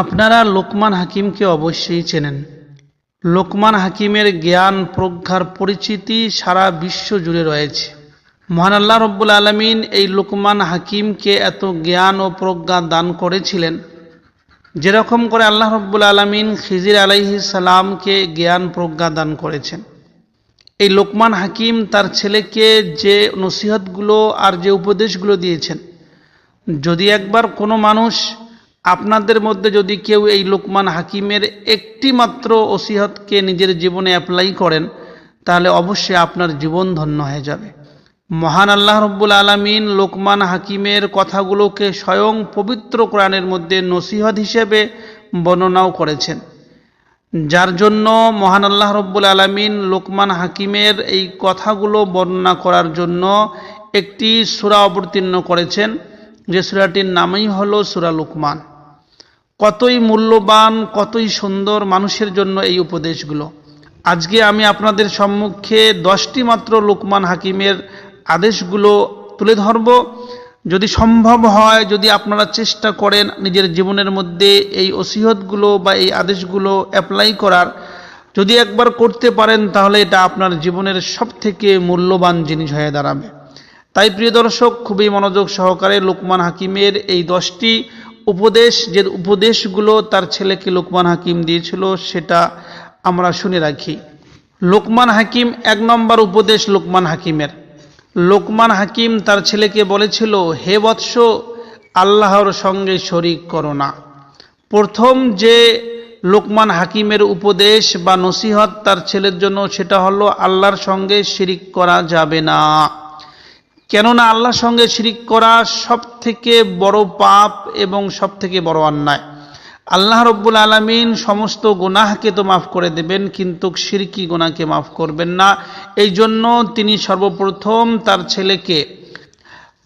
আপনারা লোকমান হাকিমকে অবশ্যই চেনেন। লোকমান হাকিমের জ্ঞান, প্রজ্ঞার পরিচিতি সারা বিশ্ব জুড়ে রয়েছে। মহান আল্লাহ রব্বুল আলমিন এই লোকমান হাকিমকে এত জ্ঞান ও প্রজ্ঞা দান করেছিলেন। যেরকম করে আল্লাহ রব্বুল আলমিন খিজির আলাইহি সালামকে জ্ঞান, প্রজ্ঞা দান করেছেন। এই লোকমান হাকিম তার ছেলেকে যে নসিহতগুলো আর যে উপদেশগুলো দিয়েছেন, যদি একবার কোনো মানুষ আপনাদের মধ্যে যদি কেউ এই লোকমান হাকিমের একটি মাত্র ওসিহতকে নিজের জীবনে অ্যাপ্লাই করেন, তাহলে অবশ্যই আপনার জীবন ধন্য হয়ে যাবে। মহান আল্লাহ রব্বুল আলমিন লোকমান হাকিমের কথাগুলোকে স্বয়ং পবিত্র কোরআনের মধ্যে নসিহত হিসেবে বর্ণনাও করেছেন। যার জন্য মহান আল্লাহ রব্বুল আলমিন লোকমান হাকিমের এই কথাগুলো বর্ণনা করার জন্য একটি সুরা অবতীর্ণ করেছেন, যে সুরাটির নামই হলো সুরা লোকমান। কতই মূল্যবান, কতই সুন্দর মানুষের জন্য এই উপদেশগুলো। আজকে আমি আপনাদের সম্মুখে দশটি মাত্র লোকমান হাকিমের আদেশগুলো তুলে ধরব। যদি সম্ভব হয়, যদি আপনারা চেষ্টা করেন নিজের জীবনের মধ্যে এই ওসিহতগুলো বা এই আদেশগুলো অ্যাপ্লাই করার, যদি একবার করতে পারেন, তাহলে এটা আপনার জীবনের সব থেকে মূল্যবান জিনিস হয়ে দাঁড়াবে। তাই প্রিয় দর্শক, খুবই মনোযোগ সহকারে লোকমান হাকিমের এই দশটি উপদেশ, যে উপদেশগুলো তার ছেলেকে লোকমান হাকিম দিয়েছিল, সেটা আমরা শুনে রাখি। লোকমান হাকিম, এক নম্বর উপদেশ লোকমান হাকিমের। লোকমান হাকিম তার ছেলেকে বলেছিল, হে বৎস, আল্লাহর সঙ্গে শরিক করো না। প্রথম যে লোকমান হাকিমের উপদেশ বা নসিহত তার ছেলের জন্য, সেটা হলো, আল্লাহর সঙ্গে শিরিক করা যাবে না। কেননা আল্লাহর সঙ্গে শিরিক করা সব থেকে বড় পাপ এবং সব থেকে বড় অন্যায়। আল্লাহ রব্বুল আলমিন সমস্ত গুনাহকে তো মাফ করে দেবেন, কিন্তু সিরকি গুনাহকে মাফ করবেন না। এই জন্য তিনি সর্বপ্রথম তার ছেলেকে,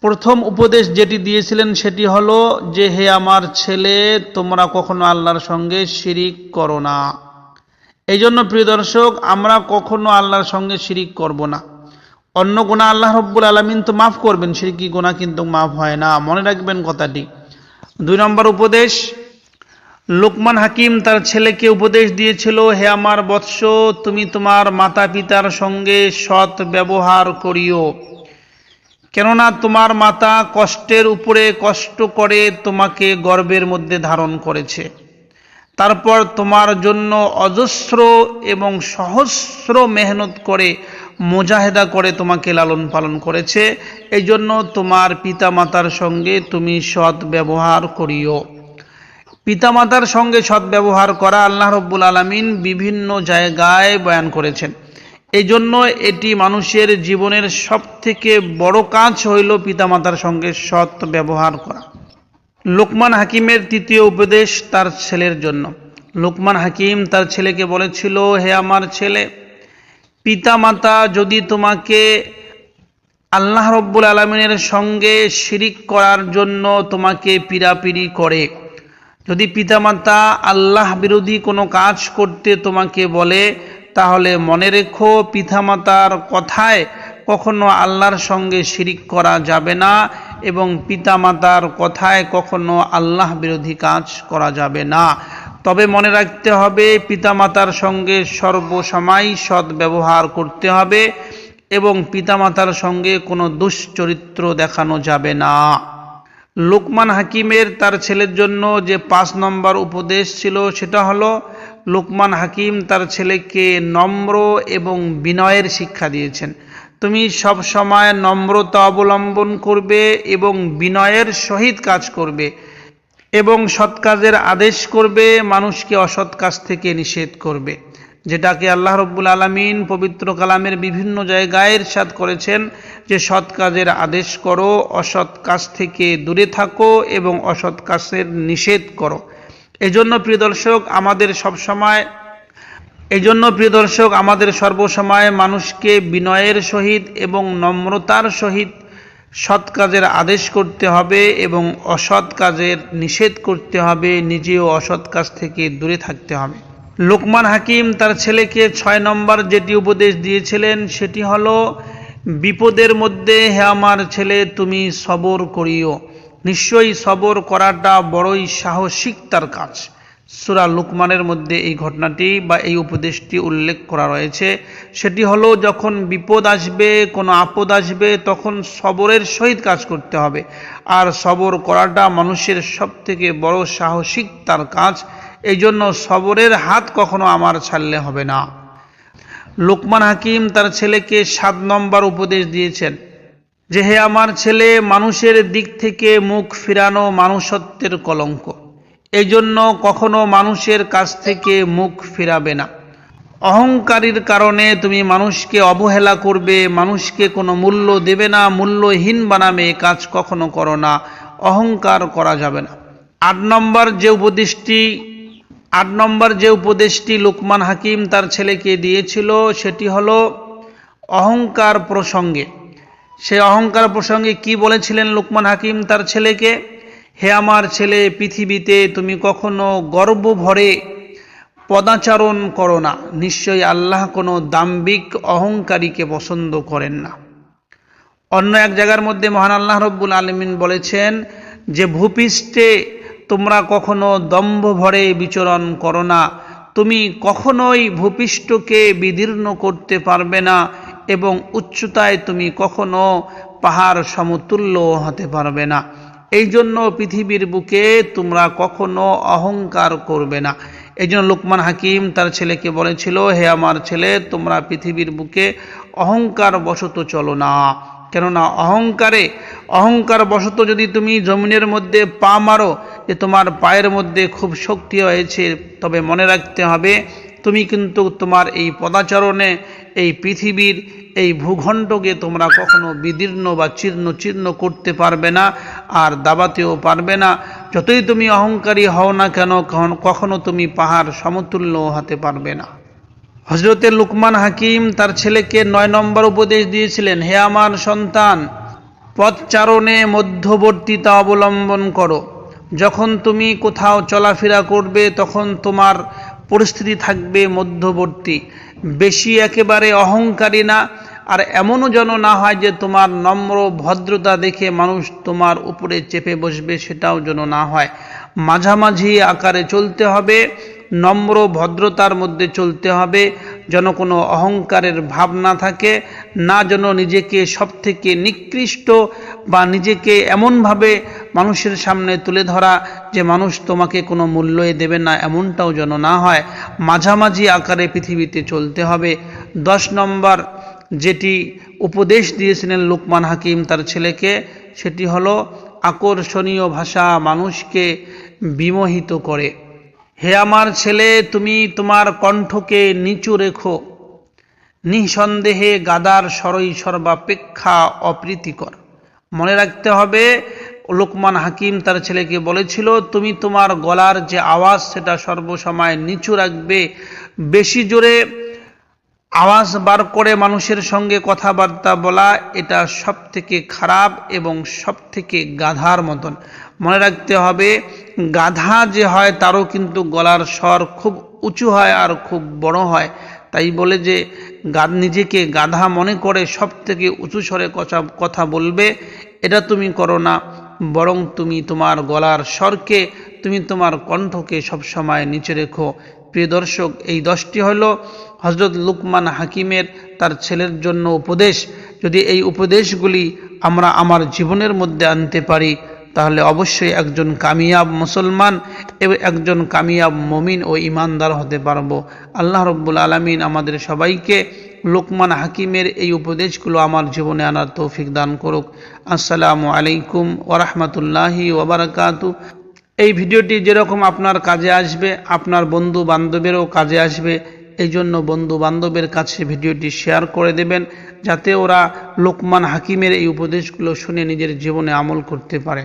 প্রথম উপদেশ যেটি দিয়েছিলেন সেটি হলো যে, হে আমার ছেলে, তোমরা কখনো আল্লাহর সঙ্গে শিরিক করো না। এই জন্য প্রিয় দর্শক, আমরা কখনো আল্লাহর সঙ্গে শিরিক করব না। অন্য গোনা আল্লাহ রব্বুল আলমিন তো মাফ করবেন সে কি গোনা কিন্তু মাফ হয় না। মনে রাখবেন কথাটি। দুই নম্বর উপদেশ, লোকমান হাকিম তার ছেলেকে উপদেশ দিয়েছিল, হে আমার বৎস, তুমি তোমার মাতা পিতার সঙ্গে সৎ ব্যবহার করিও। কেননা তোমার মাতা কষ্টের উপরে কষ্ট করে তোমাকে গর্বের মধ্যে ধারণ করেছে। তারপর তোমার জন্য অজস্র এবং সহস্র মেহনত করে মোজাহেদা করে তোমাকে লালন পালন করেছে। এই জন্য তোমার পিতামাতার সঙ্গে তুমি সৎ ব্যবহার করিও। পিতামাতার সঙ্গে সৎ ব্যবহার করা আল্লাহ রব্বুল আলমিন বিভিন্ন জায়গায় বয়ান করেছেন। এই জন্য এটি মানুষের জীবনের সব থেকে বড় কাজ হইল পিতামাতার সঙ্গে সৎ ব্যবহার করা। লোকমান হাকিমের তৃতীয় উপদেশ তার ছেলের জন্য। লোকমান হাকিম তার ছেলেকে বলেছিল, হে আমার ছেলে পিতামাতা যদি তোমাকে আল্লাহ রব্বুল আলমিনের সঙ্গে শিরিক করার জন্য তোমাকে পিড়াপিড়ি করে, যদি পিতামাতা আল্লাহ বিরোধী কোনো কাজ করতে তোমাকে বলে, তাহলে মনে রেখো পিতামাতার কথায় কখনো আল্লাহর সঙ্গে শিরিক করা যাবে না এবং পিতামাতার কথায় কখনো আল্লাহ বিরোধী কাজ করা যাবে না। তবে মনে রাখতে হবে, পিতামাতার সঙ্গে সর্বসময় সৎ ব্যবহার করতে হবে এবং পিতামাতার সঙ্গে কোনো দুশ্চরিত্র দেখানো যাবে না। লোকমান হাকিমের তার ছেলের জন্য যে পাঁচ নম্বর উপদেশ ছিল সেটা হলো, লোকমান হাকিম তার ছেলেকে নম্র এবং বিনয়ের শিক্ষা দিয়েছেন। তুমি সব সময় নম্রতা অবলম্বন করবে এবং বিনয়ের সহিত কাজ করবে। এবং সৎ কাজের আদেশ করবে, মানুষকে অসৎ কাজ থেকে নিষেধ করবে। যেটাকে আল্লাহ রব্বুল আলমিন পবিত্র কালামের বিভিন্ন জায়গায় সাদ করেছেন যে, সৎ কাজের আদেশ করো, অসৎ কাজ থেকে দূরে থাকো এবং অসৎ কাজের নিষেধ করো। এজন্য প্রিয় দর্শক, আমাদের সবসময় এই জন্য প্রিয় দর্শক, আমাদের সর্বসময় মানুষকে বিনয়ের সহিত এবং নম্রতার সহিত সৎ কাজের আদেশ করতে হবে এবং অসৎ কাজের নিষেধ করতে হবে, নিজেও অসৎ কাজ থেকে দূরে থাকতে হবে। লোকমান হাকিম তার ছেলেকে ছয় নম্বর যেটি উপদেশ দিয়েছিলেন, সেটি হলো, বিপদের মধ্যে হে আমার ছেলে, তুমি সবর করিও। নিশ্চয়ই সবর করাটা বড়ই সাহসিকতার কাজ। সুরা লুকমানের মধ্যে এই ঘটনাটি বা এই উপদেশটি উল্লেখ করা রয়েছে। সেটি হলো, যখন বিপদ আসবে, কোনো আপদ আসবে, তখন সবরের সহিত কাজ করতে হবে। আর সবর করাটা মানুষের সব থেকে বড় সাহসিক তার কাজ। এই জন্য সবরের হাত কখনো আমার ছাড়লে হবে না। লোকমান হাকিম তার ছেলেকে সাত নম্বর উপদেশ দিয়েছেন যে, হে আমার ছেলে, মানুষের দিক থেকে মুখ ফিরানো মানুষত্বের কলঙ্ক। এই জন্য কখনো মানুষের কাছ থেকে মুখ ফিরাবে না। অহংকারীর কারণে তুমি মানুষকে অবহেলা করবে, মানুষকে কোনো মূল্য দেবে না, মূল্যহীন বানাবে কাজ কখনো করো না, অহংকার করা যাবে না। আট নম্বর যে উপদেশটি আট নম্বর যে উপদেশটি লোকমান হাকিম তার ছেলেকে দিয়েছিল, সেটি হলো অহংকার প্রসঙ্গে। সে অহংকার প্রসঙ্গে কি বলেছিলেন লোকমান হাকিম তার ছেলেকে? হে আমার ছেলে, পৃথিবীতে তুমি কখনো গর্ব ভরে পদাচারণ করো না। নিশ্চয়ই আল্লাহ কোনো দাম্বিক অহংকারীকে পছন্দ করেন না। অন্য এক জায়গার মধ্যে মহান আল্লাহ রব্বুল আলমিন বলেছেন যে, ভূপৃষ্ঠে তোমরা কখনো দম্ভ ভরে বিচরণ করো না। তুমি কখনোই ভূপৃষ্ঠকে বিদীর্ণ করতে পারবে না এবং উচ্চতায় তুমি কখনো পাহাড় সমতুল্য হতে পারবে না। এই জন্য পৃথিবীর বুকে তোমরা কখনো অহংকার করবে না। এই জন্য লোকমান হাকিম তার ছেলেকে বলেছিল, হে আমার ছেলে, তোমরা পৃথিবীর বুকে অহংকার বশত চলো না। কেননা অহংকারে, অহংকার বশত যদি তুমি জমিনের মধ্যে পা মারো, যে তোমার পায়ের মধ্যে খুব শক্তি হয়েছে, তবে মনে রাখতে হবে, তুমি কিন্তু তোমার এই পদাচরণে, এই পৃথিবীর এই ভূখণ্ডকে তোমরা কখনো বিদীর্ণ বা চীর্ণ চীর্ণ করতে পারবে না, আর দাবাতেও পারবে না। যতই তুমি অহংকারী হও না কেন, কখনো তুমি পাহাড় সমতুল্য হতে পারবে না। হজরতের লুকমান হাকিম তার ছেলেকে নয় নম্বর উপদেশ দিয়েছিলেন, হে আমার সন্তান পথচারণে মধ্যবর্তীতা অবলম্বন করো। যখন তুমি কোথাও চলাফেরা করবে, তখন তোমার পরিস্থিতি থাকবে মধ্যবর্তী। বেশি একেবারে অহংকারী না আর এমনও যেন না হয় যে তোমার নম্র ভদ্রতা দেখে মানুষ তোমার উপরে চেপে বসবে, সেটাও যেন না হয়। মাঝামাঝি আকারে চলতে হবে, নম্র ভদ্রতার মধ্যে চলতে হবে, যেন কোনো অহংকারের ভাব না থাকে, না যেন নিজেকে সব থেকে নিকৃষ্ট বা নিজেকে এমনভাবে মানুষের সামনে তুলে ধরা যে মানুষ তোমাকে কোনো মূল্যই দেবে না, এমনটাও যেন না হয়। মাঝামাঝি আকারে পৃথিবীতে চলতে হবে। দশ নম্বর যেটি উপদেশ দিয়েছিলেন লোকমান হাকিম তার ছেলেকে, সেটি হলো, আকর্ষণীয় ভাষা মানুষকে বিমোহিত করে। হে আমার ছেলে, তুমি তোমার কণ্ঠকে নিচু রেখো। নিঃসন্দেহে গাদার সরই সর্বাপেক্ষা অপ্রীতিকর। মনে রাখতে হবে, লোকমান হাকিম তার ছেলেকে বলেছিল, তুমি তোমার গলার যে আওয়াজ, সেটা সর্বসময় নিচু রাখবে। বেশি জোরে আওয়াজ বার করে মানুষের সঙ্গে কথাবার্তা বলা এটা সব থেকে খারাপ এবং সব থেকে গাধার মতন। মনে রাখতে হবে, গাধা যে হয় তারও কিন্তু গলার স্বর খুব উঁচু হয় আর খুব বড় হয়। তাই বলে যে নিজেকে গাধা মনে করে সব থেকে উঁচু স্বরে কথা কথা বলবে, এটা তুমি করো না। বরং তুমি তোমার গলার স্বরকে, তুমি তোমার কণ্ঠকে সবসময় নিচে রেখো। প্রিয় দর্শক, এই দশটি হল হজরত লুকমান হাকিমের তার ছেলের জন্য উপদেশ। যদি এই উপদেশগুলি আমরা আমার জীবনের মধ্যে আনতে পারি, তাহলে অবশ্যই একজন কামিয়াব মুসলমান এবং একজন কামিয়াব মমিন ও ইমানদার হতে পারব। আল্লাহ রব্বুল আলমিন আমাদের সবাইকে লোকমান হাকিমের এই উপদেশগুলো আমার জীবনে আনার তৌফিক দান করুক। আসসালামু আলাইকুম ওরহমতুল্লাহি ওবরাকাতু এই ভিডিওটি যেরকম আপনার কাজে আসবে, আপনার বন্ধু বান্ধবেরও কাজে আসবে এই জন্য বন্ধু বান্ধবের কাছে ভিডিওটি শেয়ার করে দেবেন, যাতে ওরা লোকমান হাকিমের এই উপদেশগুলো শুনে নিজের জীবনে আমল করতে পারে।